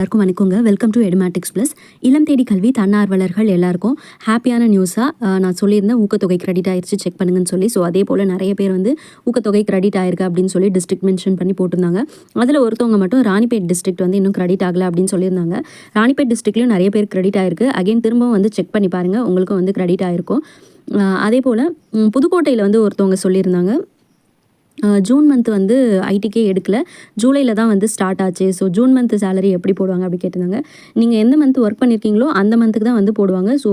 எல்லாருக்கும் வணக்கங்க. Welcome to Edumatics plus இளம் தேடி கல்வி தன்னார்வலர்கள் எல்லாருக்கும் ஹாப்பியான நியூஸாக நான் சொல்லியிருந்தேன். ஊக்கத்தொகை கிரெடிட் ஆயிடுச்சு செக் பண்ணுங்கன்னு சொல்லி. ஸோ அதே போல் நிறைய பேர் வந்து ஊக்கத்தொகை கிரெடிட் ஆயிருக்கு அப்படின்னு சொல்லி டிஸ்ட்ரிக்ட் மென்ஷன் பண்ணி போட்டிருந்தாங்க. அதில் ஒருத்தவங்க மட்டும் ராணிப்பேட் டிஸ்ட்ரிக்ட் வந்து இன்னும் கிரெடிட் ஆகலை அப்படின்னு சொல்லியிருந்தாங்க. ராணிப்பேட் டிஸ்ட்ரிக்ட்லையும் நிறைய பேர் கிரெடிட் ஆயிருக்கு. அகைன் திரும்பவும் வந்து செக் பண்ணி பாருங்கள் உங்களுக்கும் வந்து கிரெடிட் ஆயிருக்கும். அதே போல் புதுக்கோட்டையில் வந்து ஒருத்தவங்க சொல்லியிருந்தாங்க. ஜூன் மந்த் வந்து ஐடிக்கே எடுக்கல. ஜூலையில் தான் வந்து ஸ்டார்ட் ஆச்சு. ஸோ ஜூன் மந்த் சேலரி எப்படி போடுவாங்க அப்படி கேட்டிருந்தாங்க. நீங்கள் எந்த மந்த் ஒர்க் பண்ணியிருக்கீங்களோ அந்த மந்த்துக்கு தான் வந்து போடுவாங்க. ஸோ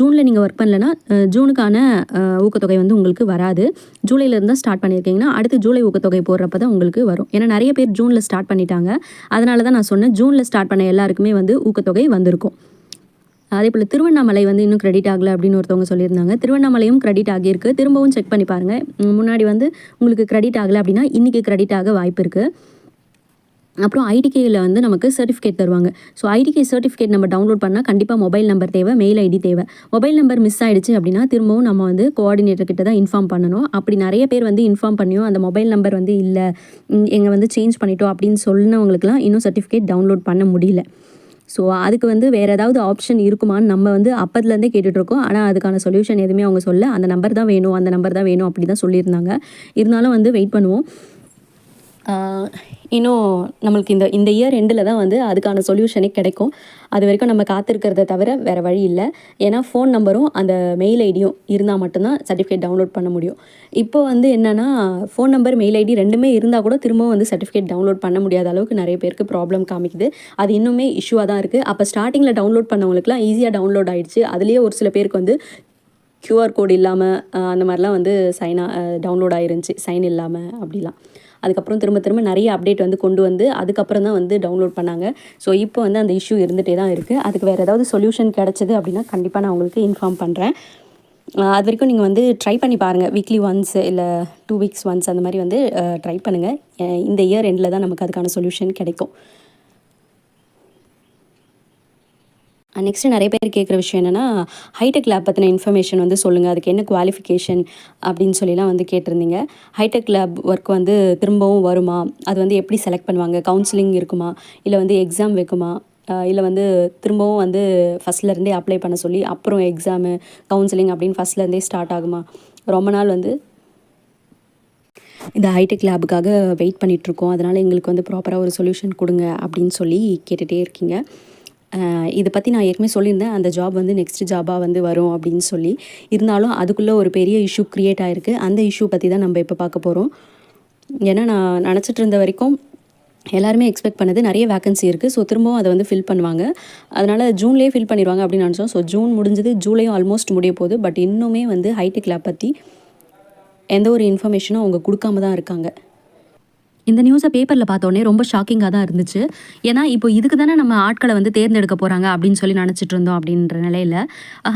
ஜூனில் நீங்கள் ஒர்க் பண்ணலன்னா ஜூனுக்கான ஊக்கத்தொகை வந்து உங்களுக்கு வராது. ஜூலையிலேருந்து தான் ஸ்டார்ட் பண்ணியிருக்கீங்கன்னா அடுத்து ஜூலை ஊக்கத்தொகை போடுறப்ப தான் உங்களுக்கு வரும். ஏன்னா நிறைய பேர் ஜூனில் ஸ்டார்ட் பண்ணிட்டாங்க. அதனால தான் நான் சொன்னேன் ஜூனில் ஸ்டார்ட் பண்ண எல்லாருக்குமே வந்து ஊக்கத்தொகை வந்திருக்கும். அதே போல் திருவண்ணாமலை வந்து இன்னும் கிரெடிட் ஆகலை அப்படின்னு ஒருத்தவங்க சொல்லியிருந்தாங்க. திருவண்ணாமலையும் கிரெடிட் ஆகியிருக்கு. திரும்பவும் செக் பண்ணி பாருங்கள் முன்னாடி வந்து உங்களுக்கு கிரெடிட் ஆகலை அப்படின்னா இன்றைக்கி கிரெடிட் ஆக வாய்ப்பு இருக்குது அப்புறம் ஐடிகேயில் வந்து நமக்கு சர்டிஃபிகேட் தருவாங்க. ஸோ ஐடிகே சர்டிஃபிகேட் நம்ம டவுன்லோட் பண்ணால் கண்டிப்பாக மொபைல் நம்பர் தேவை மெயில் ஐடி தேவை. மொபைல் நம்பர் மிஸ் ஆயிடுச்சு அப்படின்னா திரும்பவும் நம்ம வந்து கோஆர்டினேட்டர் கிட்ட தான் இன்ஃபார்ம் பண்ணணும். அப்படி நிறைய பேர் வந்து இன்ஃபார்ம் பண்ணியும் அந்த மொபைல் நம்பர் வந்து இல்லை எங்கள் வந்து சேஞ்ச் பண்ணிட்டோம் அப்படின்னு சொன்னவங்களுக்குலாம் இன்னும் சர்டிஃபிகேட் டவுன்லோட் பண்ண முடியல. ஸோ அதுக்கு வந்து வேறு ஏதாவது ஆப்ஷன் இருக்குமான்னு நம்ம வந்து அப்பத்துலேருந்தே கேட்டுட்ருக்கோம் ஆனால் அதுக்கான சொல்யூஷன் எதுவுமே அவங்க சொல்ல அந்த நம்பர் தான் வேணும் அந்த நம்பர் தான் வேணும் அப்படி தான் சொல்லியிருந்தாங்க. இருந்தாலும் வந்து வெயிட் பண்ணுவோம். இன்னும் நம்மளுக்கு இந்த இந்த இயர் எண்டில் தான் வந்து அதுக்கான சொல்யூஷனே கிடைக்கும். அது வரைக்கும் நம்ம காத்திருக்கிறத தவிர வேறு வழி இல்லை. ஏன்னா ஃபோன் நம்பரும் அந்த மெயில் ஐடியும் இருந்தால் மட்டும்தான் சர்டிஃபிகேட் டவுன்லோட் பண்ண முடியும். இப்போ வந்து என்னென்னா ஃபோன் நம்பர் மெயில் ஐடி ரெண்டுமே இருந்தால் கூட திரும்பவும் வந்து சர்டிஃபிகேட் டவுன்லோட் பண்ண முடியாத அளவுக்கு நிறைய பேருக்கு ப்ராப்ளம் காமிக்குது. அது இன்னுமே இஷ்யூவாக தான் இருக்குது அப்போ ஸ்டார்டிங்கில் டவுன்லோட் பண்ணவங்களுக்குலாம் ஈஸியாக டவுன்லோட் ஆகிடுச்சு அதுலேயே ஒரு சில பேருக்கு வந்து க்யூஆர் கோட் இல்லாமல் அந்த மாதிரிலாம் வந்து சைனாக டவுன்லோட் ஆயிருந்துச்சு. சைன் இல்லாமல் அப்படிலாம். அதுக்கப்புறம் திரும்ப திரும்ப நிறைய அப்டேட் வந்து கொண்டு வந்து அதுக்கப்புறம் தான் வந்து டவுன்லோட் பண்ணாங்க. ஸோ இப்போ வந்து அந்த இஷ்யூ இருந்துகிட்டே தான் இருக்குது அதுக்கு வேறு ஏதாவது சொல்யூஷன் கிடச்சிது அப்படின்னா கண்டிப்பாக நான் உங்களுக்கு இன்ஃபார்ம் பண்ணுறேன் அது வரைக்கும் நீங்கள் வந்து ட்ரை பண்ணி பாருங்கள் வீக்லி ஒன்ஸ் இல்லை டூ வீக்ஸ் ஒன்ஸ் அந்த மாதிரி வந்து ட்ரை பண்ணுங்கள் இந்த இயர் எண்டில் தான் நமக்கு அதுக்கான சொல்யூஷன் கிடைக்கும். நெக்ஸ்ட்டு நிறைய பேர் கேட்குற விஷயம் என்னென்னா ஹைடெக் லேப் பற்றின இன்ஃபர்மேஷன் வந்து சொல்லுங்கள் அதுக்கு என்ன குவாலிஃபிகேஷன் அப்படின்னு சொல்லிலாம் வந்து கேட்டிருந்தீங்க. ஹைடெக் லேப் ஒர்க் வந்து திரும்பவும் வருமா? அது வந்து எப்படி செலக்ட் பண்ணுவாங்க? கவுன்சிலிங் இருக்குமா? இல்லை வந்து எக்ஸாம் வைக்குமா? இல்லை வந்து திரும்பவும் வந்து ஃபஸ்ட்லேருந்தே அப்ளை பண்ண சொல்லி அப்புறம் எக்ஸாமு கவுன்சிலிங் அப்படின்னு ஃபஸ்ட்லேருந்தே ஸ்டார்ட் ஆகுமா? ரொம்ப நாள் வந்து இந்த ஹைடெக் லேபுக்காக வெயிட் பண்ணிகிட்ருக்கோம் அதனால் எங்களுக்கு வந்து ப்ராப்பராக ஒரு சொல்யூஷன் கொடுங்க அப்படின்னு சொல்லி கேட்டுகிட்டே இருக்கீங்க. இதை பற்றி நான் ஏற்கனவே சொல்லியிருந்தேன். அந்த ஜாப் வந்து நெக்ஸ்ட் ஜாபாக வந்து வரும் அப்படின்னு சொல்லி. இருந்தாலும் அதுக்குள்ளே ஒரு பெரிய இஷ்யூ க்ரியேட் ஆகிருக்கு அந்த இஷ்யூ பற்றி தான் நம்ம இப்போ பார்க்க போகிறோம் ஏன்னா நான் நினச்சிட்டு இருந்த வரைக்கும் எல்லாருமே எக்ஸ்பெக்ட் பண்ணது நிறைய வேகன்சி இருக்குது ஸோ திரும்பவும் அதை வந்து ஃபில் பண்ணுவாங்க. அதனால் ஜூன்லேயே ஃபில் பண்ணிடுவாங்க அப்படின்னு நினச்சோம். ஸோ ஜூன் முடிஞ்சது ஜூலையும் ஆல்மோஸ்ட் முடிய போகுது. பட் இன்னுமே வந்து ஹைடெக் லேப் பற்றி எந்த ஒரு இன்ஃபர்மேஷனும் அவங்க கொடுக்காம தான் இருக்காங்க. இந்த நியூஸை பேப்பரில் பார்த்தோன்னே ரொம்ப ஷாக்கிங்காக தான் இருந்துச்சு. ஏன்னா இப்போ இதுக்கு தானே நம்ம ஆட்களை வந்து தேர்ந்தெடுக்க போகிறாங்க அப்படின்னு சொல்லி நினச்சிட்டு இருந்தோம் அப்படின்ற நிலையில்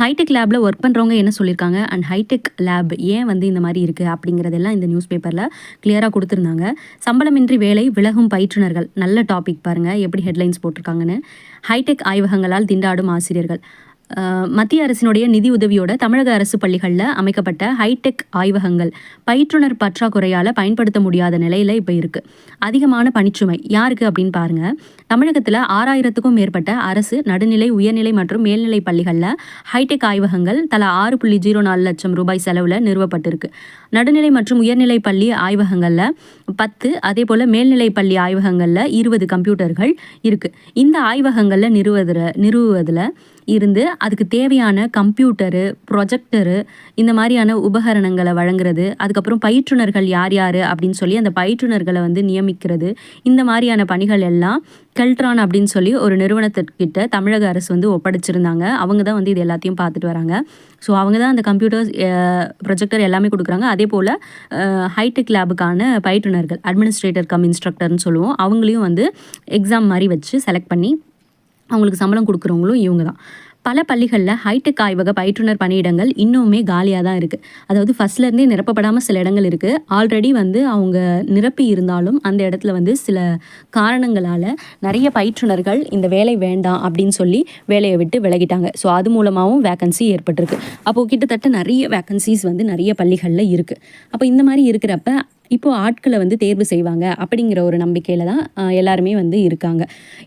ஹைடெக் லேபில் ஒர்க் பண்ணுறவங்க என்ன சொல்லியிருக்காங்க? அண்ட் ஹைடெக் லேப் ஏன் வந்து இந்த மாதிரி இருக்குது அப்படிங்கிறதெல்லாம் இந்த நியூஸ் பேப்பரில் கிளியராக கொடுத்துருந்தாங்க. சம்பளமின்றி வேலை விலகும் பயிற்றுனர்கள். நல்ல டாபிக் பாருங்கள் எப்படி ஹெட்லைன்ஸ் போட்டிருக்காங்கன்னு. ஹைடெக் ஆய்வகங்களால் திண்டாடும் ஆசிரியர்கள். மத்திய அரசினுடைய நிதி உதவியோட தமிழக அரசு பள்ளிகளில் அமைக்கப்பட்ட ஹைடெக் ஆய்வகங்கள் பயிற்றுனர் பற்றாக்குறையால் பயன்படுத்த முடியாத நிலையில் இப்போ இருக்குது அதிகமான பணிச்சுமை யாருக்கு அப்படின்னு பாருங்கள் தமிழகத்தில் ஆறாயிரத்துக்கும் மேற்பட்ட அரசு நடுநிலை உயர்நிலை மற்றும் மேல்நிலை பள்ளிகளில் ஹைடெக் ஆய்வகங்கள் தலா ஆறு புள்ளி ஜீரோ நாலு லட்சம் ரூபாய் செலவில் நிறுவப்பட்டிருக்கு. நடுநிலை மற்றும் உயர்நிலை பள்ளி ஆய்வகங்களில் பத்து அதே போல் மேல்நிலை பள்ளி ஆய்வகங்களில் இருபது கம்ப்யூட்டர்கள் இருக்குது இந்த ஆய்வகங்களில் நிறுவதில் நிறுவுவதில் இருந்து அதுக்கு தேவையான கம்ப்யூட்டரு ப்ரொஜெக்டரு இந்த மாதிரியான உபகரணங்களை வழங்குறது அதுக்கப்புறம் பயிற்றுனர்கள் யார் யார் அப்படின்னு சொல்லி அந்த பயிற்றுனர்களை வந்து நியமிக்கிறது இந்த மாதிரியான பணிகள் எல்லாம் கெல்ட்ரான் அப்படின்னு சொல்லி ஒரு நிறுவனத்திற்கிட்ட தமிழக அரசு வந்து ஒப்படைச்சிருந்தாங்க. அவங்க தான் வந்து இது எல்லாத்தையும் பார்த்துட்டு வராங்க. ஸோ அவங்க தான் அந்த கம்ப்யூட்டர்ஸ் ப்ரொஜெக்டர் எல்லாமே கொடுக்குறாங்க. அதே போல் ஹைடெக் லேபுக்கான பயிற்றுனர்கள் அட்மினிஸ்ட்ரேட்டர் கம் இன்ஸ்ட்ரக்டர்னு சொல்லுவோம். அவங்களையும் வந்து எக்ஸாம் மாதிரி வச்சு செலக்ட் பண்ணி அவங்களுக்கு சம்பளம் கொடுக்குறவங்களும் இவங்க தான் பல பள்ளிகளில் ஹைடெக் ஆய்வக பயிற்றுனர் பணியிடங்கள் இன்னுமே காலியாக தான் இருக்குது அதாவது ஃபஸ்ட்லேருந்தே நிரப்பப்படாமல் சில இடங்கள் இருக்குது ஆல்ரெடி வந்து அவங்க நிரப்பி இருந்தாலும் அந்த இடத்துல வந்து சில காரணங்களால் நிறைய பயிற்றுனர்கள் இந்த வேலை வேண்டாம் அப்படின்னு சொல்லி வேலையை விட்டு விலகிட்டாங்க. ஸோ அது மூலமாகவும் வேக்கன்சி ஏற்பட்டிருக்கு. அப்போது கிட்டத்தட்ட நிறைய வேக்கன்சிஸ் வந்து நிறைய பள்ளிகளில் இருக்குது அப்போ இந்த மாதிரி இருக்கிறப்ப இப்போது ஆட்களை வந்து தேர்வு செய்வாங்க அப்படிங்கிற ஒரு நம்பிக்கையில் தான் எல்லாருமே வந்து இருக்காங்க.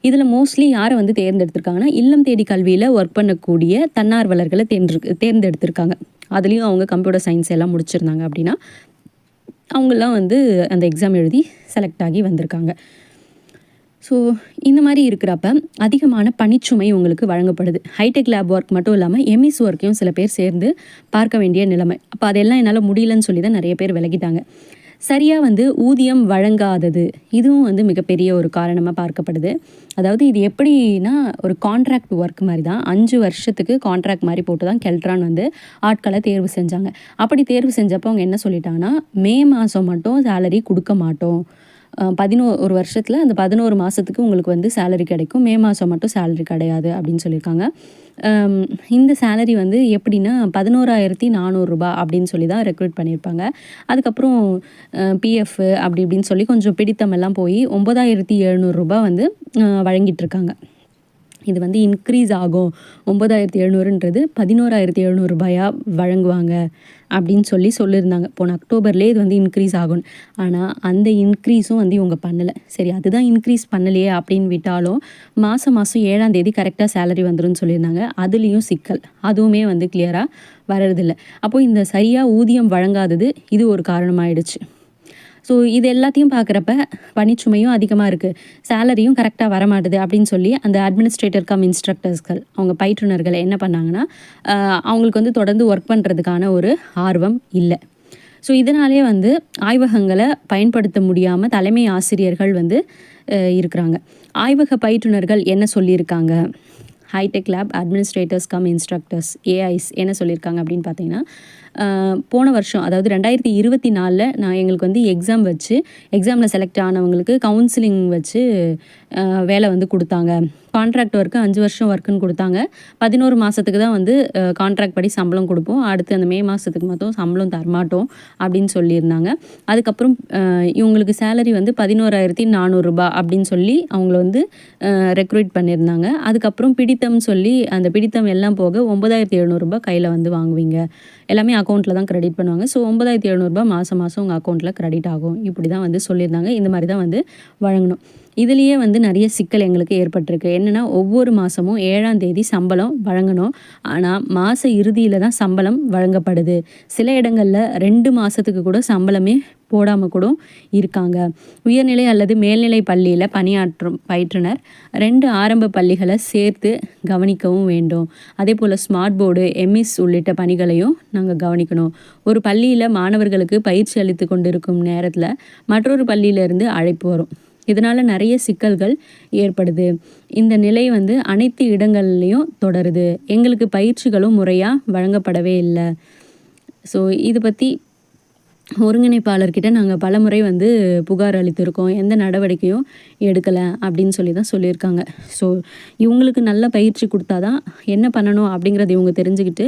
இதில் மோஸ்ட்லி யாரை வந்து தேர்ந்தெடுத்திருக்காங்கன்னா இல்லம் தேடி கல்வியில் ஒர்க் பண்ணக்கூடிய தன்னார்வலர்களை தேர்ந்து தேர்ந்தெடுத்திருக்காங்க. அதுலேயும் அவங்க கம்ப்யூட்டர் சயின்ஸ் எல்லாம் முடிச்சிருந்தாங்க அப்படின்னா அவங்கெல்லாம் வந்து அந்த எக்ஸாம் எழுதி செலக்ட் ஆகி வந்திருக்காங்க. ஸோ இந்த மாதிரி இருக்கிறப்ப அதிகமான பணிச்சுமை உங்களுக்கு வழங்கப்படுது. ஹைடெக் லேப் ஒர்க் மட்டும் இல்லாமல் எம்இஸ் ஒர்க்கையும் சில பேர் சேர்ந்து பார்க்க வேண்டிய நிலைமை. அப்போ அதெல்லாம் என்னால் முடியலன்னு சொல்லி தான் நிறைய பேர் விலகிட்டாங்க. சரியாக வந்து ஊதியம் வழங்காதது. இதுவும் வந்து மிகப்பெரிய ஒரு காரணமாக பார்க்கப்படுது. அதாவது இது எப்படின்னா ஒரு கான்ட்ராக்ட் ஒர்க் மாதிரி தான் அஞ்சு வருஷத்துக்கு கான்ட்ராக்ட் மாதிரி போட்டு தான் கெல்ட்ரான் வந்து ஆட்களை தேர்வு செஞ்சாங்க. அப்படி தேர்வு செஞ்சப்போ அவங்க என்ன சொல்லிட்டாங்கன்னா மே மாதம் மட்டும் சேலரி கொடுக்க மாட்டோம். பதினோரு வருஷத்தில் அந்த பதினோரு மாதத்துக்கு உங்களுக்கு வந்து சேலரி கிடைக்கும். மே மாதம் மட்டும் சேலரி கிடையாது அப்படின்னு சொல்லியிருக்காங்க. இந்த சேலரி வந்து எப்படின்னா பதினோராயிரத்தி நானூறுரூபா அப்படின்னு சொல்லி தான் ரெக்ரூட் பண்ணியிருப்பாங்க. அதுக்கப்புறம் பிஎஃப் அப்படி இப்படின்னு சொல்லி கொஞ்சம் பிடித்தமெல்லாம் போய் ஒம்பதாயிரத்தி எழுநூறுரூபா வந்து வழங்கிட்டுருக்காங்க இது வந்து இன்க்ரீஸ் ஆகும். ஒம்பதாயிரத்தி எழுநூறுன்றது பதினோராயிரத்தி எழுநூறுபாயாக வழங்குவாங்க அப்படின்னு சொல்லி சொல்லியிருந்தாங்க. போன அக்டோபர்லேயே இது வந்து இன்க்ரீஸ் ஆகும். ஆனால் அந்த இன்க்ரீஸும் வந்து இவங்க பண்ணலை. சரி அதுதான் இன்க்ரீஸ் பண்ணலையே அப்படின்னு விட்டாலும் மாதம் மாதம் ஏழாம் தேதி கரெக்டாக சேலரி வந்துடும் சொல்லியிருந்தாங்க. அதுலேயும் சிக்கல். அதுவுமே வந்து கிளியராக வர்றதில்லை. அப்போது இந்த சரியாக ஊதியம் வழங்காதது இது ஒரு காரணமாயிடுச்சு. ஸோ இது எல்லாத்தையும் பார்க்குறப்ப பணிச்சுமையும் அதிகமாக இருக்குது சேலரியும் கரெக்டாக வரமாட்டுது அப்படின்னு சொல்லி அந்த அட்மினிஸ்ட்ரேட்டர் கம் இன்ஸ்ட்ரக்டர்ஸ்கள் அவங்க பயிற்றுனர்கள் என்ன பண்ணாங்கன்னா அவங்களுக்கு வந்து தொடர்ந்து ஒர்க் பண்ணுறதுக்கான ஒரு ஆர்வம் இல்லை. ஸோ இதனாலே வந்து ஆய்வகங்களை பயன்படுத்த முடியாமல் தலைமை ஆசிரியர்கள் வந்து இருக்கிறாங்க. ஆய்வக பயிற்றுனர்கள் என்ன சொல்லியிருக்காங்க? High tech lab administrators cum instructors AI's என்ன சொல்லியிருக்காங்க அப்படின்னு பார்த்தீங்கன்னா போன வருஷம் அதாவது ரெண்டாயிரத்தி இருபத்தி நாலில் நான் எங்களுக்கு வந்து எக்ஸாம் வச்சு எக்ஸாமில் செலக்ட் ஆனவங்களுக்கு கவுன்சிலிங் வச்சு வேலை வந்து கொடுத்தாங்க. கான்ட்ராக்ட் ஒர்க்கு அஞ்சு வருஷம் ஒர்க்குன்னு கொடுத்தாங்க. பதினோரு மாதத்துக்கு தான் வந்து கான்ட்ராக்ட் படி சம்பளம் கொடுப்போம். அடுத்து அந்த மே மாதத்துக்கு மட்டும் சம்பளம் தரமாட்டோம் அப்படின்னு சொல்லியிருந்தாங்க. அதுக்கப்புறம் இவங்களுக்கு சேலரி வந்து பதினோராயிரத்தி நானூறுரூபா அப்படின்னு சொல்லி அவங்கள வந்து ரெக்ரூட் பண்ணியிருந்தாங்க. அதுக்கப்புறம் பிடித்தம் சொல்லி அந்த பிடித்தம் எல்லாம் போக ஒம்பதாயிரத்தி எழுநூறுபா கையில் வந்து வாங்குவீங்க. எல்லாமே அக்கௌண்ட்டில் தான் க்ரெடிட் பண்ணுவாங்க. ஸோ ஒம்பதாயிரத்தி எழுநூறுபா மாதம் மாதம் உங்கள் அக்கௌண்ட்டில் க்ரெடிட் ஆகும். இப்படி தான் வந்து சொல்லியிருந்தாங்க. இந்த மாதிரி தான் வந்து வழங்கணும். இதுலேயே வந்து நிறைய சிக்கல் எங்களுக்கு ஏற்பட்டிருக்கு. என்னென்னா ஒவ்வொரு மாதமும் ஏழாம் தேதி சம்பளம் வழங்கணும். ஆனால் மாத இறுதியில் தான் சம்பளம் வழங்கப்படுது. சில இடங்களில் ரெண்டு மாதத்துக்கு கூட சம்பளமே போடாமல் கூட இருக்காங்க. உயர்நிலை அல்லது மேல்நிலை பள்ளியில் பணியாற்றும் பயிற்றுனர் ரெண்டு ஆரம்ப பள்ளிகளை சேர்த்து கவனிக்கவும் வேண்டும். அதே போல் ஸ்மார்ட் போர்டு எம்இஸ் உள்ளிட்ட பணிகளையும் நாங்கள் கவனிக்கணும். ஒரு பள்ளியில் மாணவர்களுக்கு பயிற்சி அளித்து கொண்டிருக்கும் நேரத்தில் மற்றொரு பள்ளியிலேருந்து அழைப்பு வரும். இதனால் நிறைய சிக்கல்கள் ஏற்படுது. இந்த நிலை வந்து அனைத்து இடங்கள்லையும் தொடருது. எங்களுக்கு பயிற்சிகளும் முறையாக வழங்கப்படவே இல்லை. ஸோ இது பற்றி ஒருங்கிணைப்பாளர்கிட்ட நாங்கள் பலமுறை வந்து புகார் அளித்திருக்கோம். எந்த நடவடிக்கையும் எடுக்கலை அப்படின்னு சொல்லி தான் சொல்லியிருக்காங்க. ஸோ இவங்களுக்கு நல்ல பயிற்சி கொடுத்தா தான் என்ன பண்ணணும் அப்படிங்கிறத இவங்க தெரிஞ்சுக்கிட்டு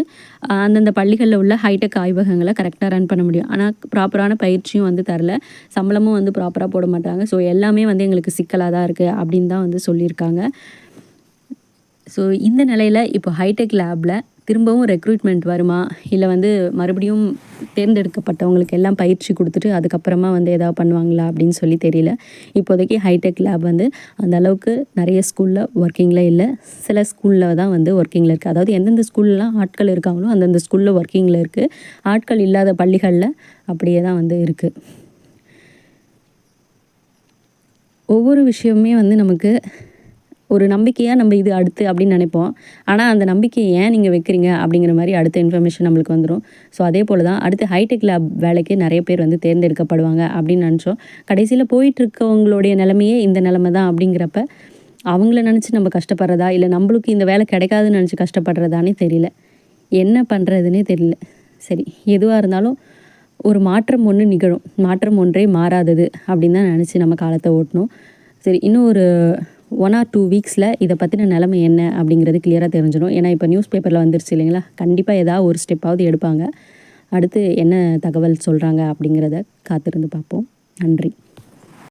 அந்தந்த பள்ளிகளில் உள்ள ஹைடெக் ஆய்வகங்களை கரெக்டாக ரன் பண்ண முடியும். ஆனால் ப்ராப்பரான பயிற்சியும் வந்து தரல. சம்பளமும் வந்து ப்ராப்பராக போட மாட்டாங்க. ஸோ எல்லாமே வந்து எங்களுக்கு சிக்கலாக தான் இருக்குது அப்படின்னு தான் வந்து சொல்லியிருக்காங்க. ஸோ இந்த நிலையில் இப்போ ஹைடெக் லேபில் திரும்பவும் ரெக்ரூட்மெண்ட் வருமா? இல்லை வந்து மறுபடியும் தேர்ந்தெடுக்கப்பட்டவங்களுக்கு எல்லாம் பயிற்சி கொடுத்துட்டு அதுக்கப்புறமா வந்து எதாவது பண்ணுவாங்களா அப்படின்னு சொல்லி தெரியல. இப்போதைக்கு ஹைடெக் லேப் வந்து அந்த அளவுக்கு நிறைய ஸ்கூலில் ஒர்க்கிங்கில் இல்லை. சில ஸ்கூலில் தான் வந்து ஒர்க்கிங்கில் இருக்குது அதாவது எந்தெந்த ஸ்கூல்லலாம் ஆட்கள் இருக்காங்களோ அந்தந்த ஸ்கூலில் ஒர்க்கிங்கில் இருக்குது ஆட்கள் இல்லாத பள்ளிகளில் அப்படியே தான் வந்து இருக்குது ஒவ்வொரு விஷயமுமே வந்து நமக்கு ஒரு நம்பிக்கையாக நம்ம இது அடுத்து அப்படின்னு நினைப்போம். ஆனால் அந்த நம்பிக்கையை ஏன் நீங்கள் வைக்கிறீங்க அப்படிங்கிற மாதிரி அடுத்த இன்ஃபர்மேஷன் நம்மளுக்கு வந்துடும் ஸோ அதே போல் தான் அடுத்து ஹைடெக் லேப் வேலைக்கு நிறைய பேர் வந்து தேர்ந்தெடுக்கப்படுவாங்க அப்படின்னு நினச்சோம். கடைசியில் போயிட்டுருக்கவங்களுடைய நிலமையே இந்த நிலமை தான் அப்படிங்கிறப்ப அவங்கள நினச்சி நம்ம கஷ்டப்படுறதா? இல்லை நம்மளுக்கு இந்த வேலை கிடைக்காதுன்னு நினச்சி கஷ்டப்படுறதானே தெரியல. என்ன பண்ணுறதுனே தெரியல. சரி எதுவாக இருந்தாலும் ஒரு மாற்றம் ஒன்று நிகழும். மாற்றம் ஒன்றே மாறாதது அப்படின்னு தான் நினச்சி நம்ம காலத்தை ஓட்டணும். சரி இன்னும் ஒரு ஒன் ஆர் டூ வீக்ஸில் இதை பற்றின நிலமை என்ன அப்படிங்கிறது கிளியராக தெரிஞ்சிடும். ஏன்னா இப்போ நியூஸ் பேப்பரில் வந்துருச்சு இல்லைங்களா? கண்டிப்பாக ஏதாவது ஒரு ஸ்டெப்பாவது எடுப்பாங்க. அடுத்து என்ன தகவல் சொல்கிறாங்க அப்படிங்கிறத காத்திருந்து பார்ப்போம். நன்றி.